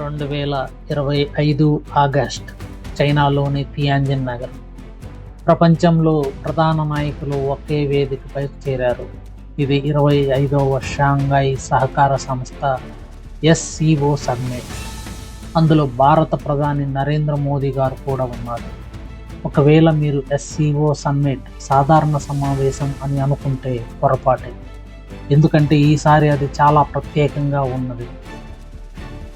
రెండు వేల ఇరవై ఐదు ఆగస్ట్ చైనాలోని తియాంజిన్ నగరం. ప్రపంచంలో ప్రధాన నాయకులు ఒకే వేదికపై చేరారు. ఇది ఇరవై ఐదవ షాంఘాయ్ సహకార సంస్థ ఎస్సిఓ సమ్మిట్. అందులో భారత ప్రధాని నరేంద్ర మోదీ గారు కూడా ఉన్నారు. ఒకవేళ మీరు ఎస్సిఓ సమ్మిట్ సాధారణ సమావేశం అని అనుకుంటే పొరపాటే. ఎందుకంటే ఈసారి అది చాలా ప్రత్యేకంగా ఉన్నది.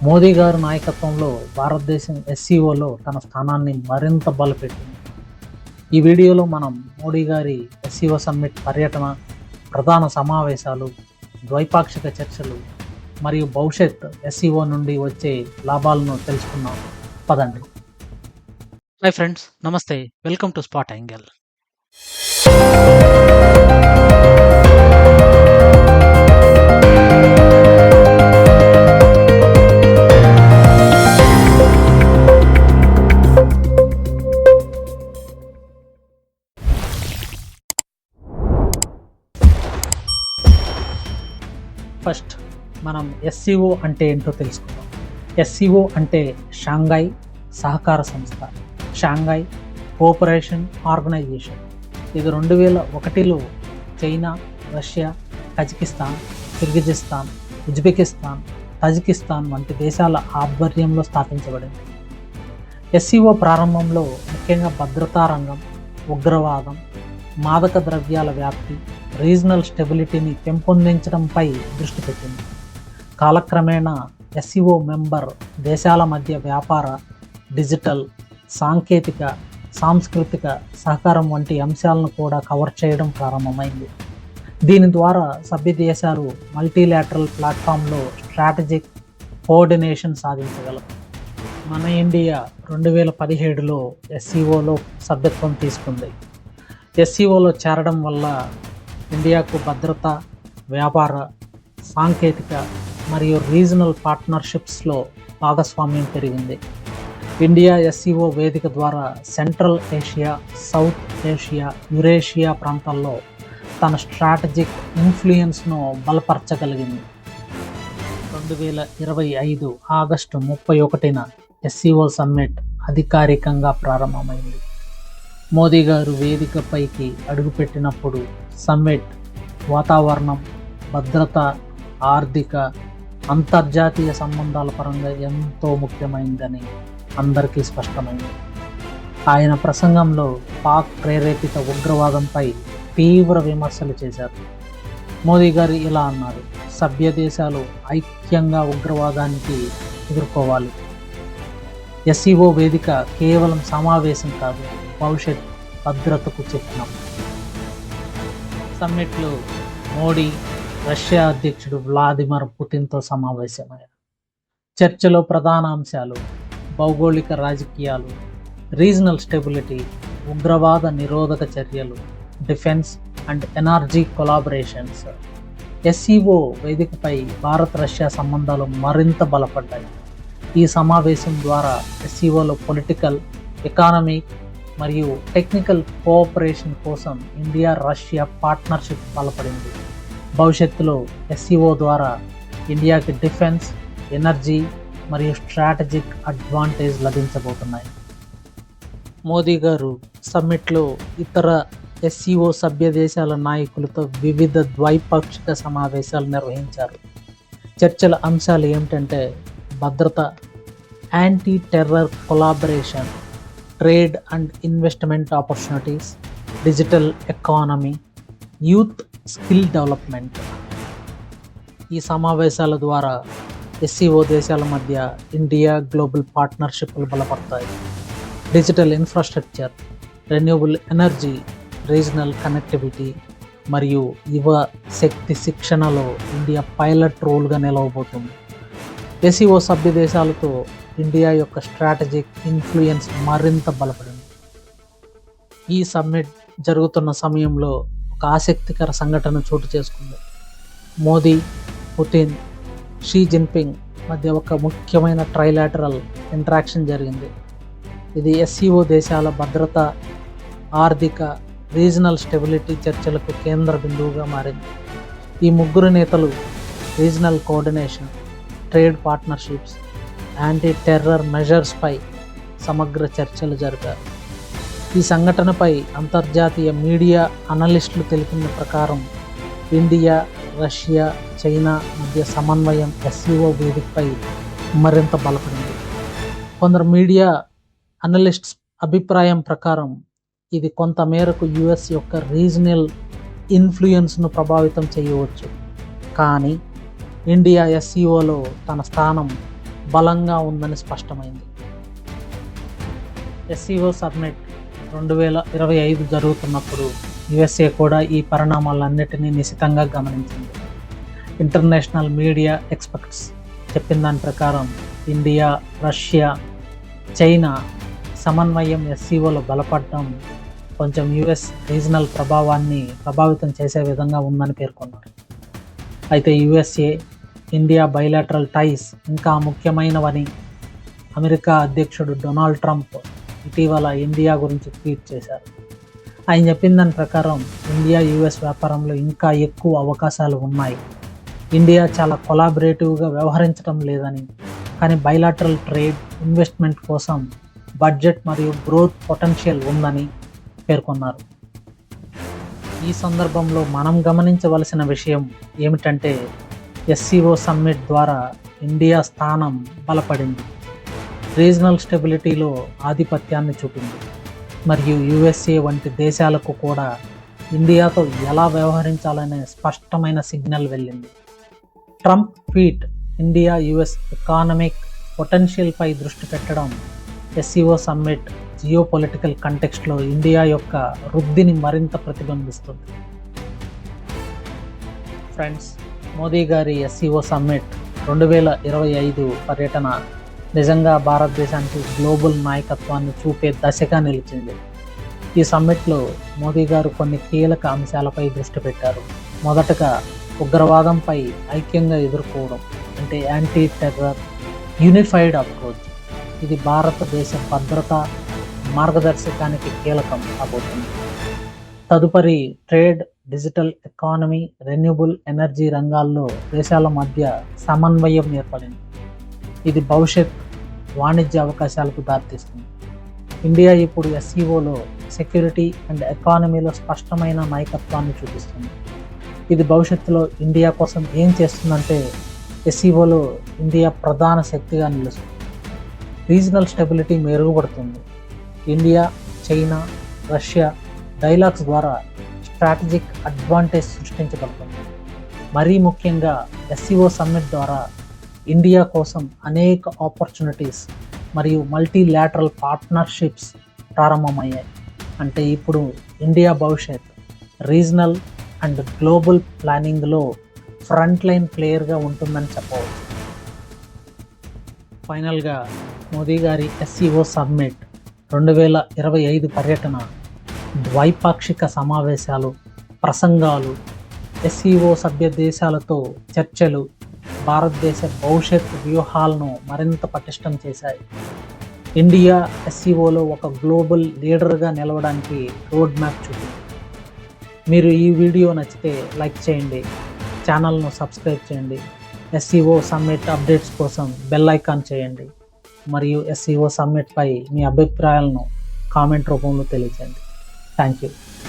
మోదీ గారి నాయకత్వంలో భారతదేశం ఎస్సీఓలో తన స్థానాన్ని మరింత బలపెట్టింది. ఈ వీడియోలో మనం మోడీ గారి ఎస్సీఓ సమ్మిట్ పర్యటన ప్రధాన సమావేశాలు ద్వైపాక్షిక చర్చలు మరియు భవిష్యత్ ఎస్సీఓ నుండి వచ్చే లాభాలను తెలుసుకున్నాం పదండి. హాయ్ ఫ్రెండ్స్ నమస్తే. Welcome to Spot Angle. First మనం ఎస్సీఓ అంటే ఏంటో తెలుసుకుందాం. ఎస్సీఓ అంటే షాంఘై సహకార సంస్థ. Shanghai cooperation organisation. ఇది రెండు వేల ఒకటిలో China Russia Kazakhstan Kyrgyzstan Uzbekistan Tajikistan వంటి దేశాల ఆధ్వర్యంలో స్థాపించబడింది. ఎస్సీఓ ప్రారంభంలో ముఖ్యంగా భద్రతా రంగం ఉగ్రవాదం మాదక ద్రవ్యాల వ్యాప్తి రీజనల్ స్టెబిలిటీని పెంపొందించడంపై దృష్టి పెట్టింది. కాలక్రమేణా ఎస్ఈఓ మెంబర్ దేశాల మధ్య వ్యాపార డిజిటల్ సాంకేతిక సాంస్కృతిక సహకారం వంటి అంశాలను కూడా కవర్ చేయడం ప్రారంభమైంది. దీని ద్వారా సభ్య దేశాలు మల్టీలాటరల్ ప్లాట్ఫామ్లో స్ట్రాటజిక్ కోఆర్డినేషన్ సాధించగలవు. మన ఇండియా రెండు వేల పదిహేడులో ఎస్సీఓలో సభ్యత్వం తీసుకుంది. ఎస్సీఓలో చేరడం వల్ల ఇండియాకు భద్రత వ్యాపార సాంకేతిక మరియు రీజనల్ పార్ట్నర్షిప్స్లో భాగస్వామ్యం పెరిగింది. ఇండియా ఎస్సీఓ వేదిక ద్వారా central Asia south Asia Eurasia ప్రాంతాల్లో తన స్ట్రాటజిక్ ఇన్ఫ్లుయెన్స్ను బలపరచగలిగింది. రెండు వేల ఇరవై ఐదు ఆగస్టు ముప్పై ఒకటిన ఎస్సీఓ సమ్మిట్ అధికారికంగా ప్రారంభమైంది. మోదీ గారు వేదికపైకి అడుగుపెట్టినప్పుడు సమ్మిట్ వాతావరణం భద్రత ఆర్థిక అంతర్జాతీయ సంబంధాల పరంగా ఎంతో ముఖ్యమైందని అందరికీ స్పష్టమైంది. ఆయన ప్రసంగంలో పాక్ ప్రేరేపిత ఉగ్రవాదంపై తీవ్ర విమర్శలు చేశారు. మోదీ గారు ఇలా అన్నారు సభ్య దేశాలు ఐక్యంగా ఉగ్రవాదానికి ఎదుర్కోవాలి. ఎస్ఈఓ వేదిక కేవలం సమావేశం కాదు భవిష్యత్ భద్రతకు చిహ్నం సమ్మిట్లో మోడీ రష్యా అధ్యక్షుడు వ్లాదిమిర్ పుతిన్తో సమావేశమయ్యారు. చర్చలో ప్రధాన అంశాలు భౌగోళిక రాజకీయాలు రీజనల్ స్టెబిలిటీ ఉగ్రవాద నిరోధక చర్యలు defence and energy collaborations. SCO వేదికపై భారత్ రష్యా సంబంధాలు మరింత బలపడ్డాయి. ఈ సమావేశం ద్వారా ఎస్ఈఓలో పొలిటికల్ ఎకానమిక్ మరియు టెక్నికల్ కోఆపరేషన్ కోసం ఇండియా రష్యా పార్ట్నర్షిప్ బలపడింది. భవిష్యత్తులో ఎస్ఈఓ ద్వారా ఇండియాకి డిఫెన్స్ ఎనర్జీ మరియు స్ట్రాటజిక్ అడ్వాంటేజ్ లభించబోతున్నాయి. మోదీ గారు సమ్మిట్లో ఇతర ఎస్సీఓ సభ్య దేశాల నాయకులతో వివిధ ద్వైపాక్షిక సమావేశాలు నిర్వహించారు. చర్చల అంశాలు ఏమిటంటే భద్రత anti terror collaboration trade and investment opportunities digital economy youth skill development ఈ సమావేశాల ద్వారా ఎస్సీఓ దేశాల మధ్య ఇండియా గ్లోబల్ పార్ట్నర్షిప్లు బలపడతాయి. Digital infrastructure renewable energy regional connectivity మరియు యువ శక్తి శిక్షణలో ఇండియా పైలట్ రోల్గా నిలవబోతుంది. ఎస్ఈఓ సభ్య దేశాలతో ఇండియా యొక్క స్ట్రాటజిక్ ఇన్ఫ్లుయెన్స్ మరింత బలపడింది. ఈ సమ్మిట్ జరుగుతున్న సమయంలో ఒక ఆసక్తికర సంఘటన చోటు చేసుకుంది. మోదీ పుతిన్ షీ జిన్పింగ్ మధ్య ఒక ముఖ్యమైన ట్రైలాటరల్ ఇంటరాక్షన్ జరిగింది. ఇది ఎస్సీఓ దేశాల భద్రత ఆర్థిక రీజనల్ స్టెబిలిటీ చర్చలకు కేంద్ర బిందువుగా మారింది. ఈ ముగ్గురు నేతలు regional coordination trade partnerships anti terror మెజర్స్పై సమగ్ర చర్చలు జరిపారు. ఈ సంఘటనపై అంతర్జాతీయ మీడియా అనలిస్టులు తెలిపిన ప్రకారం ఇండియా రష్యా చైనా మధ్య సమన్వయం ఎస్సీఓ వేదికపై మరింత బలపడింది. కొందరు మీడియా అనలిస్ట్స్ అభిప్రాయం ప్రకారం ఇది కొంత మేరకు యుఎస్ యొక్క రీజనల్ ఇన్ఫ్లుయెన్స్ను ప్రభావితం చేయవచ్చు. కానీ ఇండియా ఎస్సీఓలో తన స్థానం బలంగా ఉందని స్పష్టమైంది. ఎస్సీఓ సబ్మిట్ రెండు వేల ఇరవై ఐదు జరుగుతున్నప్పుడు యుఎస్ఏ కూడా ఈ పరిణామాలన్నిటినీ నిశితంగా గమనించింది. ఇంటర్నేషనల్ మీడియా ఎక్స్పర్ట్స్ చెప్పిన దాని ప్రకారం ఇండియా రష్యా చైనా సమన్వయం ఎస్సీఓలో బలపడటం కొంచెం యుఎస్ రీజనల్ ప్రభావాన్ని ప్రభావితం చేసే విధంగా ఉందని పేర్కొన్నారు. అయితే యుఎస్ఏ ఇండియా బైలాటరల్ టైస్ ఇంకా ముఖ్యమైనవని అమెరికా అధ్యక్షుడు డొనాల్డ్ ట్రంప్ ఇటీవల ఇండియా గురించి ట్వీట్ చేశారు. ఆయన చెప్పిన దాని ప్రకారం ఇండియా యుఎస్ వ్యాపారంలో ఇంకా ఎక్కువ అవకాశాలు ఉన్నాయి. ఇండియా చాలా కొలాబరేటివ్గా వ్యవహరించడం లేదని కానీ బైలాటరల్ ట్రేడ్ ఇన్వెస్ట్మెంట్ కోసం బడ్జెట్ మరియు గ్రోత్ పొటెన్షియల్ ఉందని పేర్కొన్నారు. ఈ సందర్భంలో మనం గమనించవలసిన విషయం ఏమిటంటే ఎస్సీఓ సమ్మిట్ ద్వారా ఇండియా స్థానం బలపడింది. రీజనల్ స్టెబిలిటీలో ఆధిపత్యాన్ని చూపింది. మరియు యుఎస్ఏ వంటి దేశాలకు కూడా ఇండియాతో ఎలా వ్యవహరించాలనే స్పష్టమైన సిగ్నల్ వెళ్ళింది. Trump tweet India US economic పొటెన్షియల్పై దృష్టి పెట్టడం ఎస్సీఓ సమ్మిట్ జియో పొలిటికల్ కంటెక్స్ట్లో ఇండియా యొక్క వృద్ధిని మరింత ప్రతిబింబిస్తుంది. ఫ్రెండ్స్ మోదీ గారి ఎస్సీఓ సమ్మిట్ రెండు వేల ఇరవై ఐదు పర్యటన నిజంగా భారతదేశానికి గ్లోబల్ నాయకత్వాన్ని చూపే దశగా నిలిచింది. ఈ సమ్మిట్లో మోదీ గారు కొన్ని కీలక అంశాలపై దృష్టి పెట్టారు. మొదటగా ఉగ్రవాదంపై ఐక్యంగా ఎదుర్కోవడం అంటే యాంటీ టెర్రర్ యూనిఫైడ్ అప్రోచ్ ఇది భారతదేశ భద్రత మార్గదర్శకానికి కీలకం కాబోతుంది. తదుపరి trade digital economy renewable energy రంగాల్లో దేశాల మధ్య సమన్వయం ఏర్పడింది. ఇది భవిష్యత్ వాణిజ్య అవకాశాలకు దారితీస్తుంది. ఇండియా ఇప్పుడు ఎస్ఈఓలో సెక్యూరిటీ అండ్ ఎకానమీలో స్పష్టమైన నాయకత్వాన్ని చూపిస్తుంది. ఇది భవిష్యత్తులో ఇండియా కోసం ఏం చేస్తుందంటే ఎస్ఈఓలో ఇండియా ప్రధాన శక్తిగా నిలుస్తుంది. రీజనల్ స్టెబిలిటీ మెరుగుపడుతుంది. ఇండియా చైనా రష్యా డైలాగ్స్ ద్వారా స్ట్రాటజిక్ అడ్వాంటేజ్ సృష్టించబడుతుంది. మరీ ముఖ్యంగా ఎస్సీఓ సమ్మిట్ ద్వారా ఇండియా కోసం అనేక ఆపర్చునిటీస్ మరియు మల్టీలాటరల్ పార్ట్నర్షిప్స్ ప్రారంభమయ్యాయి. అంటే ఇప్పుడు ఇండియా భవిష్యత్ రీజనల్ అండ్ గ్లోబల్ ప్లానింగ్లో ఫ్రంట్ లైన్ ప్లేయర్గా ఉంటుందని చెప్పవచ్చు. ఫైనల్గా మోదీ గారి ఎస్సీఓ సమ్మిట్ రెండు వేల ఇరవై ఐదు పర్యటన ద్వైపాక్షిక సమావేశాలు ప్రసంగాలు ఎస్సీఓ సభ్య దేశాలతో చర్చలు భారతదేశ భవిష్యత్ వ్యూహాలను మరింత పటిష్టం చేశాయి. ఇండియా ఎస్సీఓలో ఒక గ్లోబల్ లీడర్గా నిలవడానికి రోడ్ మ్యాప్ చూపింది. మీరు ఈ వీడియో నచ్చితే లైక్ చేయండి ఛానల్ను సబ్స్క్రైబ్ చేయండి ఎస్సీఓ సమ్మిట్ అప్డేట్స్ కోసం బెల్ ఐకాన్ చేయండి మరియు ఎస్సీఓ సమ్మిట్పై మీ అభిప్రాయాలను కామెంట్ రూపంలో తెలియజేయండి. Thank you.